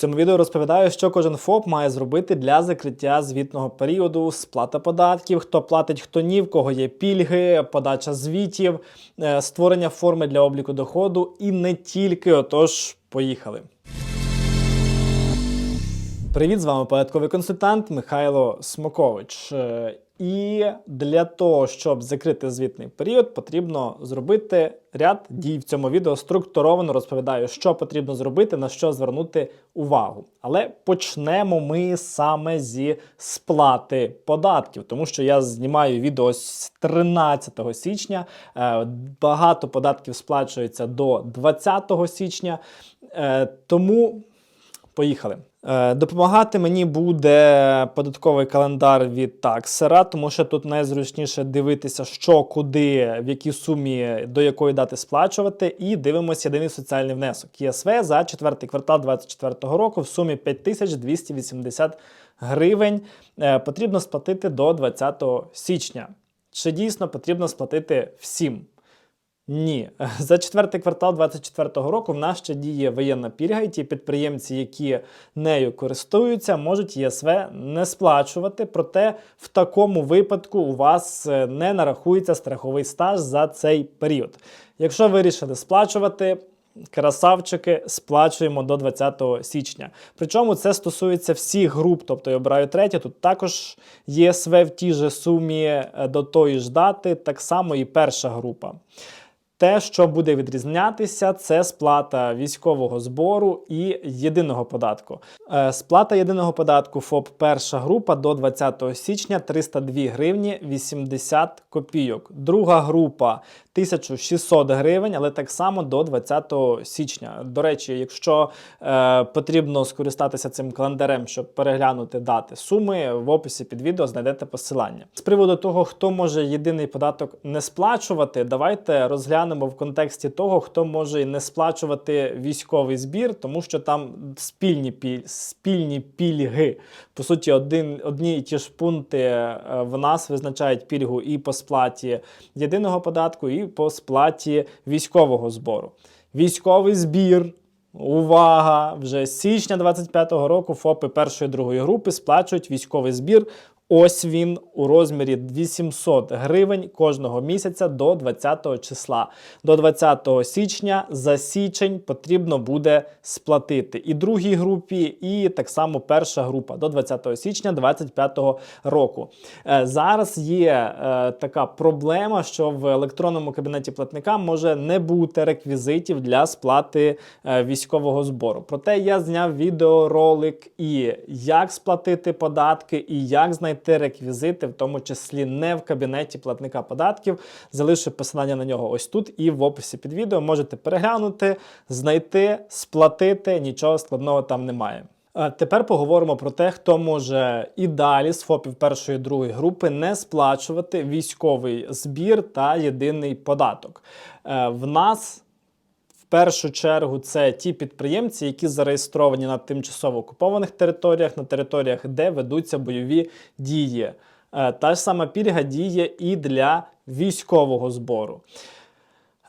цьому відео розповідаю, що кожен ФОП має зробити для закриття звітного періоду, сплата податків, хто платить, хто ні, в кого є пільги, подача звітів, е, створення форми для обліку доходу і не тільки. Отож, поїхали. Привіт, з вами податковий консультант Михайло Смокович. І для того, щоб закрити звітний період, потрібно зробити ряд дій в цьому відео. Структуровано розповідаю, що потрібно зробити, на що звернути увагу. Але почнемо ми саме зі сплати податків, тому що я знімаю відео з 13 січня. Е, Багато податків сплачується до 20 січня. Е, Тому Поїхали. Е, Допомагати мені буде податковий календар від таксера, тому що тут найзручніше дивитися, що, куди, в якій сумі, до якої дати сплачувати. І дивимося єдиний соціальний внесок ЄСВ за четвертий квартал 2024 року в сумі 5280 гривень. Е, Потрібно сплатити до 20 січня. Чи дійсно потрібно сплатити всім? Ні, за четвертий квартал 2024 року в нас ще діє воєнна пільга, і ті підприємці, які нею користуються, можуть ЄСВ не сплачувати. Проте в такому випадку у вас е, не нарахується страховий стаж за цей період. Якщо вирішили сплачувати. Красавчики сплачуємо до 20 січня. Причому це стосується всіх груп, тобто я обираю третє. Тут також ЄСВ в тій же сумі е, до тої ж дати, так само і перша група. Те, що буде відрізнятися, це сплата військового збору і єдиного податку. Е, Сплата єдиного податку ФОП перша група до 20 січня 302 гривні 80 копійок. Друга група 1600 гривень, але так само до 20 січня. До речі, якщо е, потрібно скористатися цим календарем, щоб переглянути дати суми, в описі під відео знайдете посилання. З приводу того, хто може єдиний податок не сплачувати, давайте розглянемо в контексті того, хто може не сплачувати військовий збір, тому що там спільні піль, спільні пільги. По суті, один, одні і ті ж пункти е, в нас визначають пільгу і по сплаті єдиного податку, і по сплаті військового збору. Військовий збір. Увага! Вже з січня 25-го року ФОПи першої другої групи сплачують військовий збір. Ось він у розмірі 800 гривень кожного місяця до 20 числа. До 20 січня за січень потрібно буде сплатити і другій групі, і так само перша група до 20 січня 2025 року. Е, Зараз є е, така проблема, що в електронному кабінеті платника може не бути реквізитів для сплати е, військового збору. Проте я зняв відеоролик і як сплатити податки, і як знайти реквізити, в тому числі не в кабінеті платника податків. Залишу посилання на нього ось тут і в описі під відео. Можете переглянути, знайти, сплатити. Нічого складного там немає. Е, Тепер поговоримо про те, хто може і далі з ФОПів першої і другої групи не сплачувати військовий збір та єдиний податок. Е, В нас першу чергу це ті підприємці, які зареєстровані на тимчасово окупованих територіях, на територіях, де ведуться бойові дії. Е, Та ж сама пільга діє і для військового збору.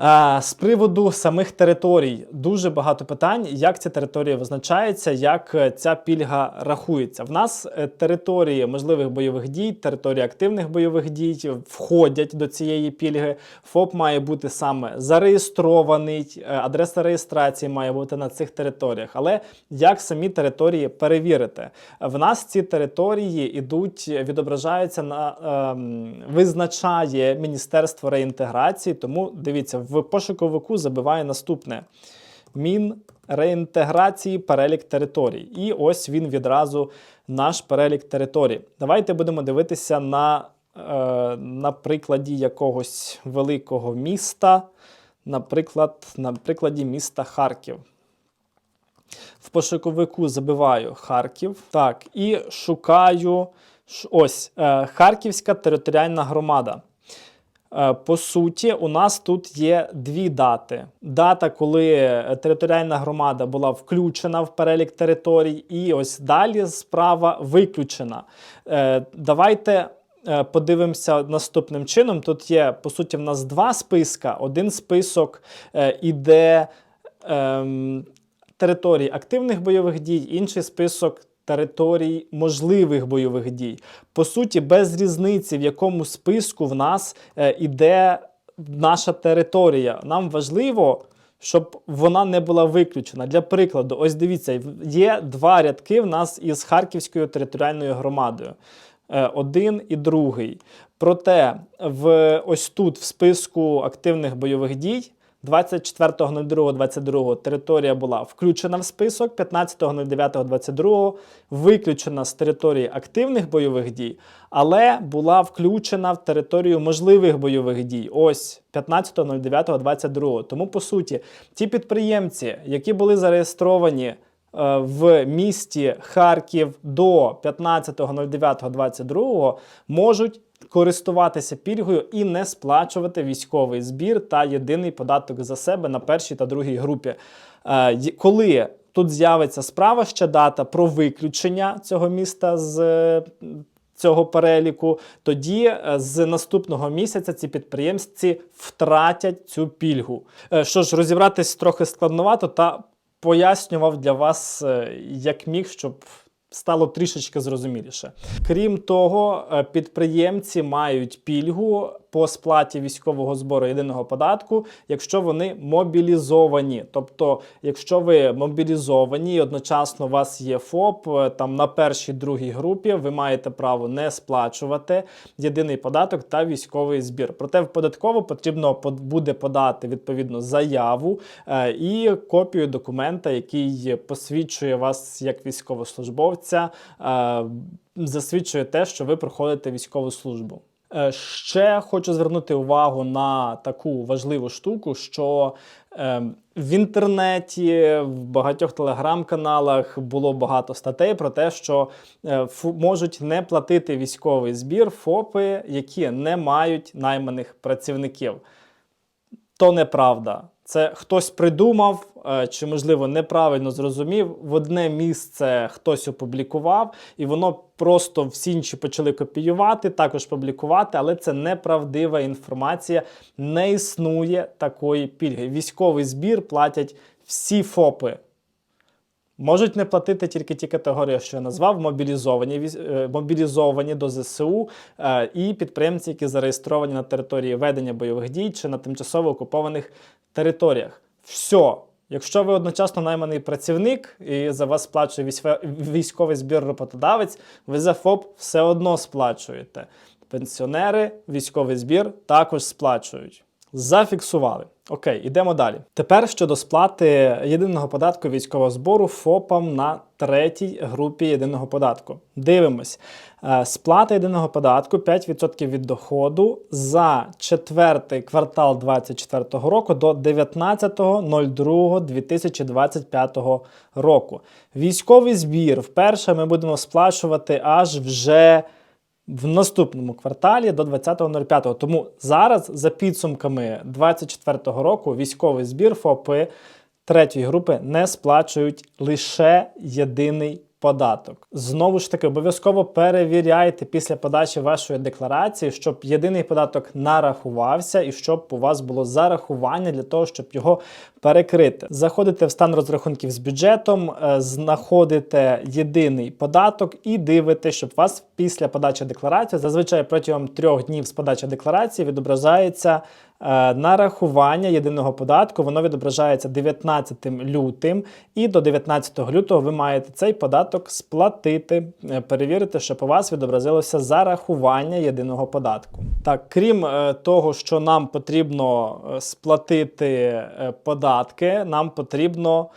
Е, З приводу самих територій дуже багато питань, як ця територія визначається, як е, ця пільга рахується. В нас е, території можливих бойових дій, території активних бойових дій входять до цієї пільги. ФОП має бути саме зареєстрований, е, адреса реєстрації має бути на цих територіях. Але як самі території перевірити? В нас ці території ідуть, відображаються на ем, визначає Міністерство реінтеграції. Тому дивіться, в пошуковику забиває наступне. Мінреінтеграції перелік територій. І ось він відразу наш перелік територій. Давайте будемо дивитися на, е, на прикладі якогось великого міста, наприклад, на прикладі міста Харків. В пошуковику забиваю Харків. Так, і шукаю ось е, Харківська територіальна громада. Е, По суті, у нас тут є дві дати: дата, коли е, територіальна громада була включена в перелік територій, і ось далі справа виключена. Е, Давайте. Подивимося наступним чином. Тут є, по суті, в нас два списка. Один список іде ем, територій активних бойових дій, інший список територій можливих бойових дій. По суті, без різниці, в якому списку в нас е, іде наша територія. Нам важливо. Щоб вона не була виключена. Для прикладу, ось дивіться, є два рядки в нас із Харківською територіальною громадою. Е, Один і другий. Проте, в ось тут, в списку активних бойових дій, 24.02.22 територія була включена в список, 15.09.22 виключена з території активних бойових дій, але була включена в територію можливих бойових дій. Ось 15.09.22. Тому, по суті, ті підприємці, які були зареєстровані е, в місті Харків до 15.09.22 можуть користуватися пільгою і не сплачувати військовий збір та єдиний податок за себе на першій та другій групі. Е, Коли тут з'явиться справа ще дата про виключення цього міста з е, цього переліку, тоді е, з наступного місяця ці підприємці втратять цю пільгу. Що ж, розібратись трохи складновато, та пояснював для вас як міг, щоб стало трішечки зрозуміліше. Крім того, е, підприємці мають пільгу по сплаті військового збору єдиного податку, якщо вони мобілізовані. Тобто, якщо ви мобілізовані, і одночасно у вас є ФОП, е, там на першій другій групі, ви маєте право не сплачувати єдиний податок та військовий збір. Проте в податково потрібно буде подати відповідно заяву е, і копію документа, який посвідчує вас як військовослужбовця, е, засвідчує те, що ви проходите військову службу. Е, Ще хочу звернути увагу на таку важливу штуку, що е, в інтернеті, в багатьох телеграм-каналах було багато статей про те, що е, можуть не платити військовий збір ФОПи, які не мають найманих працівників. То неправда. Це хтось придумав, е, чи, можливо, неправильно зрозумів. В одне місце хтось опублікував, і воно просто всі інші почали копіювати, також публікувати, але це неправдива інформація. Не існує такої пільги. Військовий збір платять всі ФОПи. Можуть не платити тільки ті категорії, що я назвав, мобілізовані, е, мобілізовані до ЗСУ е, і підприємці, які зареєстровані на території ведення бойових дій чи на тимчасово окупованих територіях. Все. Якщо ви одночасно найманий працівник і за вас сплачує військовий збір роботодавець, ви за ФОП все одно сплачуєте. Пенсіонери військовий збір також сплачують. Зафіксували. Окей, ідемо далі. Тепер щодо сплати єдиного податку військового збору ФОПам на третій групі єдиного податку. Дивимось. Е, Сплата єдиного податку 5% від доходу за четвертий квартал 2024 року до 19.02.2025 року. Військовий збір вперше ми будемо сплачувати аж вже в наступному кварталі до 20.05. Тому зараз, за підсумками 2024 року, військовий збір ФОПи третьої групи не сплачують лише єдиний податок. Знову ж таки, обов'язково перевіряйте після подачі вашої декларації, щоб єдиний податок нарахувався і щоб у вас було зарахування для того, щоб його перекрити. Заходите в стан розрахунків з бюджетом, е, знаходите єдиний податок і дивитесь, щоб вас після подачі декларації, зазвичай протягом трьох днів з подачі декларації відображається нарахування єдиного податку. Воно відображається 19 лютим, і до 19 лютого ви маєте цей податок сплатити, е, перевірити, щоб у вас відобразилося зарахування єдиного податку. Так, крім е, того, що нам потрібно е, сплатити е, податки, нам потрібно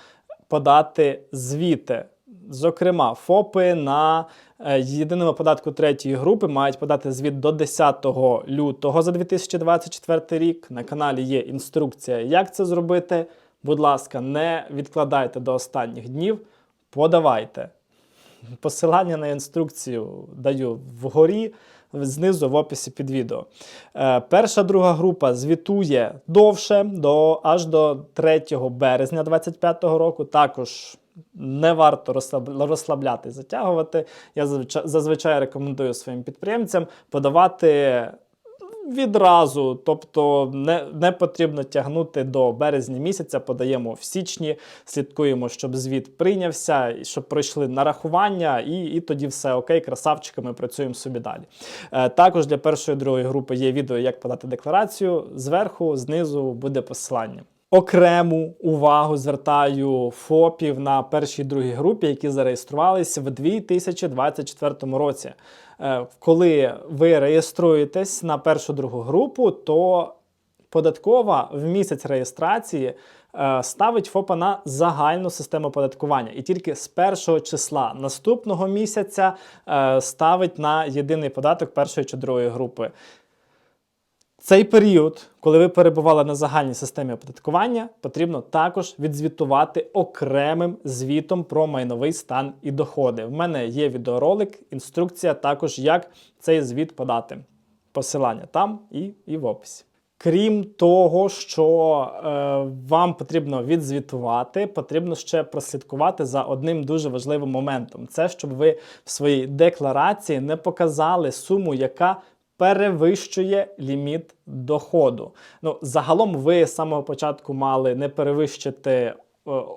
подати звіти. Зокрема, ФОПи на е, єдиному податку третьої групи мають подати звіт до 10 лютого за 2024 рік. На каналі є інструкція, як це зробити. Будь ласка, не відкладайте до останніх днів, подавайте. Посилання на інструкцію даю вгорі, знизу в описі під відео. Е, перша друга група звітує довше, до, аж до 3 березня 2025 року. Також не варто розслабляти, затягувати. Я зазвичай, рекомендую своїм підприємцям подавати відразу. Тобто не, не потрібно тягнути до березня місяця, подаємо в січні, слідкуємо, щоб звіт прийнявся, щоб пройшли нарахування, і, і тоді все окей, красавчики, ми працюємо собі далі. Е, також для першої і другої групи є відео, як подати декларацію. Зверху, знизу буде посилання. Окрему увагу звертаю ФОПів на першій другій групі, які зареєструвалися в 2024 році. Е, Коли ви реєструєтесь на першу другу групу, то податкова в місяць реєстрації е, ставить ФОПа на загальну систему оподаткування. І тільки з першого числа наступного місяця е, ставить на єдиний податок першої чи другої групи. Цей період, коли ви перебували на загальній системі оподаткування, потрібно також відзвітувати окремим звітом про майновий стан і доходи. В мене є відеоролик, інструкція також, як цей звіт подати. Посилання там і, і в описі. Крім того, що е, вам потрібно відзвітувати, потрібно ще прослідкувати за одним дуже важливим моментом: це щоб ви в своїй декларації не показали суму, яка перевищує ліміт доходу. Ну, загалом, ви з самого початку мали не перевищити е,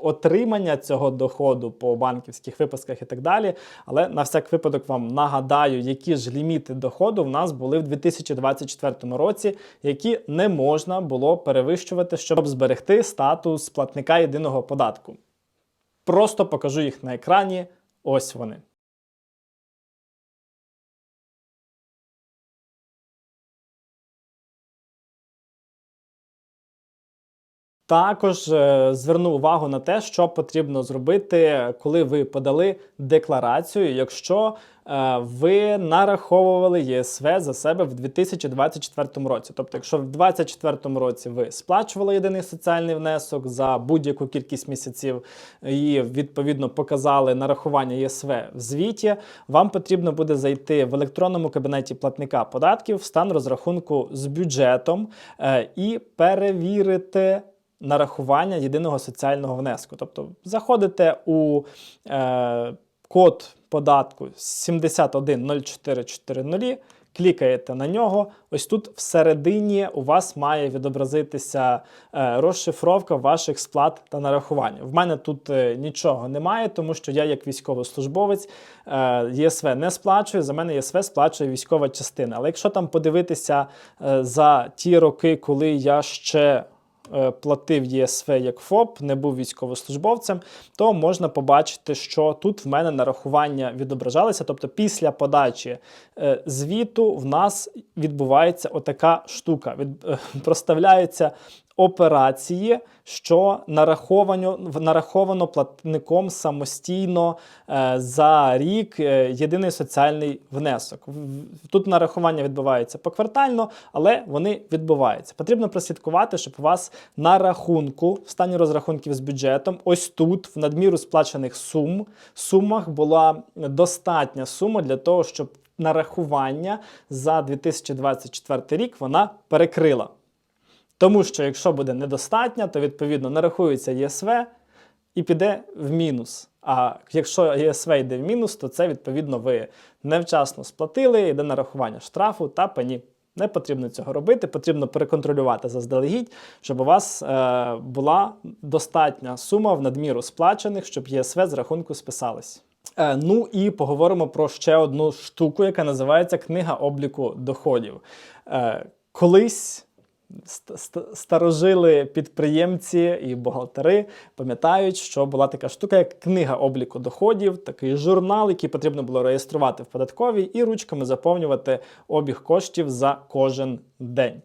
отримання цього доходу по банківських виписках і так далі. Але на всяк випадок вам нагадаю, які ж ліміти доходу в нас були в 2024 році, які не можна було перевищувати, щоб зберегти статус платника єдиного податку. Просто покажу їх на екрані. Ось вони. Також е, зверну увагу на те, що потрібно зробити, коли ви подали декларацію, якщо е, ви нараховували ЄСВ за себе в 2024 році. Тобто, якщо в 2024 році ви сплачували єдиний соціальний внесок за будь-яку кількість місяців і відповідно показали нарахування ЄСВ в звіті, вам потрібно буде зайти в електронному кабінеті платника податків в стан розрахунку з бюджетом е, і перевірити нарахування єдиного соціального внеску. Тобто заходите у е, код податку 710440, клікаєте на нього. Ось тут всередині у вас має відобразитися е, розшифровка ваших сплат та нарахувань. В мене тут е, нічого немає, тому що я, як військовослужбовець, е, ЄСВ не сплачую. За мене ЄСВ сплачує військова частина. Але якщо там подивитися е, за ті роки, коли я ще платив ЄСВ як ФОП, не був військовослужбовцем, то можна побачити, що тут в мене нарахування відображалися. Тобто, після подачі е, звіту в нас відбувається отака штука. Від, е, проставляються операції, що нараховано, нараховано платником самостійно е, за рік е, єдиний соціальний внесок. Тут нарахування відбувається поквартально, але вони відбуваються. Потрібно прослідкувати, щоб у вас на рахунку, в стані розрахунків з бюджетом, ось тут, в надміру сплачених сум, сумах була достатня сума для того, щоб нарахування за 2024 рік вона перекрила. Тому що якщо буде недостатня, то відповідно нарахується ЄСВ і піде в мінус. А якщо ЄСВ йде в мінус, то це відповідно ви невчасно сплатили, йде нарахування штрафу та пені. Не потрібно цього робити, потрібно переконтролювати заздалегідь, щоб у вас е, була достатня сума в надміру сплачених, щоб ЄСВ з рахунку списались. Е, ну і поговоримо про ще одну штуку, яка називається книга обліку доходів. Е, колись старожили підприємці і бухгалтери пам'ятають, що була така штука, як книга обліку доходів, такий журнал, який потрібно було реєструвати в податковій і ручками заповнювати обіг коштів за кожен день.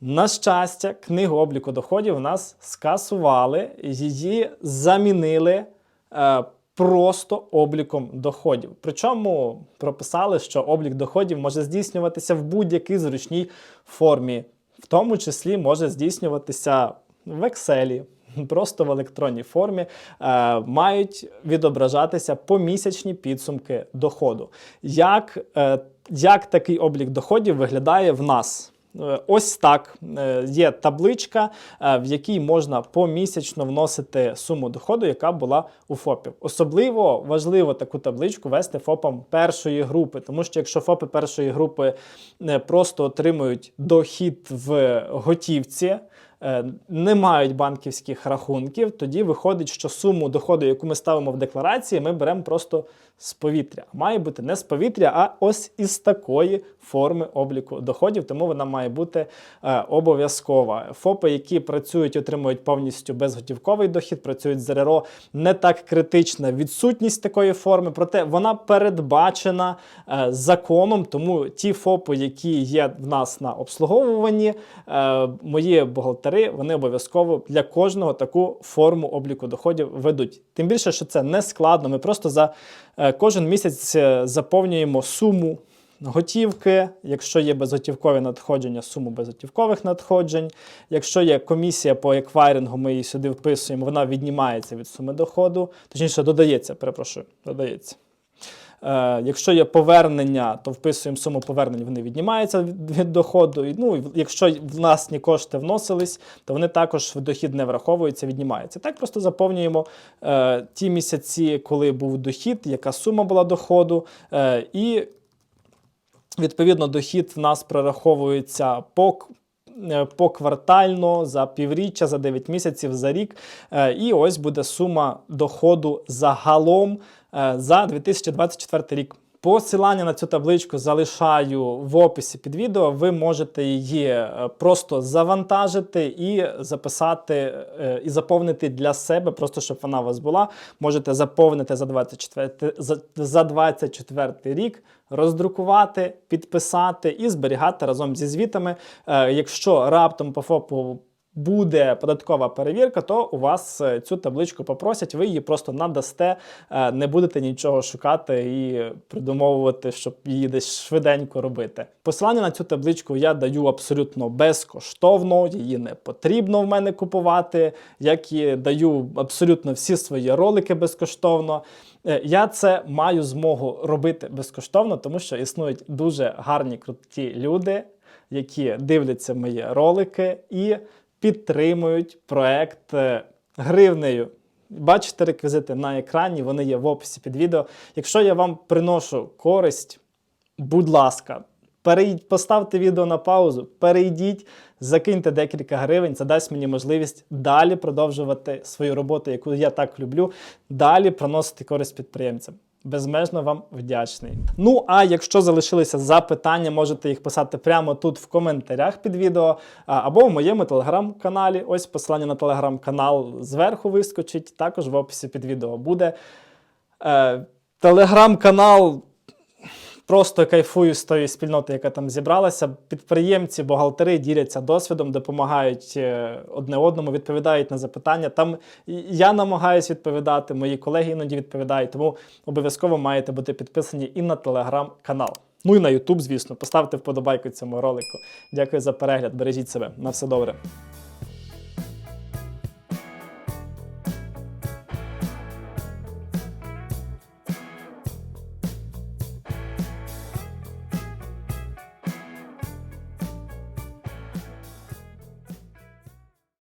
На щастя, книгу обліку доходів у нас скасували, її замінили е, просто обліком доходів. Причому прописали, що облік доходів може здійснюватися в будь-якій зручній формі, в тому числі може здійснюватися в Excel, просто в електронній формі, е, мають відображатися помісячні підсумки доходу. Як, е, як такий облік доходів виглядає в нас? Е, Ось так Е, є табличка, е, в якій можна помісячно вносити суму доходу, яка була у ФОПів. Особливо важливо таку табличку вести ФОПам першої групи, тому що якщо ФОПи першої групи просто отримують дохід в готівці. Е, Не мають банківських рахунків, тоді виходить, що суму доходу, яку ми ставимо в декларації, ми беремо просто з повітря. Має бути не з повітря, а ось із такої форми обліку доходів, тому вона має бути е, обов'язкова. ФОПи, які працюють, отримують повністю безготівковий дохід, працюють з РРО, не так критична відсутність такої форми, проте вона передбачена е, законом. Тому ті ФОПи, які є в нас на обслуговуванні, е, мої бухгалтери, вони обов'язково для кожного таку форму обліку доходів ведуть. Тим більше, що це не складно. Ми просто за е, кожен місяць е, заповнюємо суму. Готівки, якщо є безготівкові надходження, суму безготівкових надходжень. Якщо є комісія по еквайрингу, ми її сюди вписуємо, вона віднімається від суми доходу, точніше, додається, перепрошую, додається. Е, якщо є повернення, то вписуємо суму повернень, вони віднімаються від, доходу. Ну, якщо власні кошти вносились, то вони також в дохід не враховуються, віднімаються. Так просто заповнюємо е, ті місяці, коли був дохід, яка сума була доходу, е, і Відповідно, дохід в нас прораховується по, е, поквартально, за півріччя, за 9 місяців, за рік. Е, І ось буде сума доходу загалом за 2024 рік. Посилання на цю табличку залишаю в описі під відео. Ви можете її е, просто завантажити і записати е, і заповнити для себе, просто щоб вона у вас була. Можете заповнити за 24, за, за 24 рік, роздрукувати, підписати і зберігати разом зі звітами. Е, Якщо раптом по ФОПу буде податкова перевірка, то у вас е, цю табличку попросять, ви її просто надасте, е, не будете нічого шукати і придумовувати, щоб її десь швиденько робити. Посилання на цю табличку я даю абсолютно безкоштовно, її не потрібно в мене купувати, як і даю абсолютно всі свої ролики безкоштовно. Е, Я це маю змогу робити безкоштовно, тому що існують дуже гарні круті люди, які дивляться мої ролики і підтримують проект е, гривнею. Бачите реквізити на екрані, вони є в описі під відео. Якщо я вам приношу користь, будь ласка, перейдіть, поставте відео на паузу, перейдіть, закиньте декілька гривень. Це дасть мені можливість далі продовжувати свою роботу, яку я так люблю, далі приносити користь підприємцям. Безмежно вам вдячний. Ну а якщо залишилися запитання, можете їх писати прямо тут в коментарях під відео або в моєму телеграм-каналі. Ось посилання на телеграм-канал зверху вискочить. Також в описі під відео буде. Е, телеграм-канал. Просто кайфую з тої спільноти, яка там зібралася. Підприємці, бухгалтери діляться досвідом, допомагають е, одне одному, відповідають на запитання. Там я намагаюся відповідати, мої колеги іноді відповідають, тому обов'язково маєте бути підписані і на телеграм-канал. Ну і на Ютуб, звісно. Поставте вподобайку цьому ролику. Дякую за перегляд. Бережіть себе. На все добре.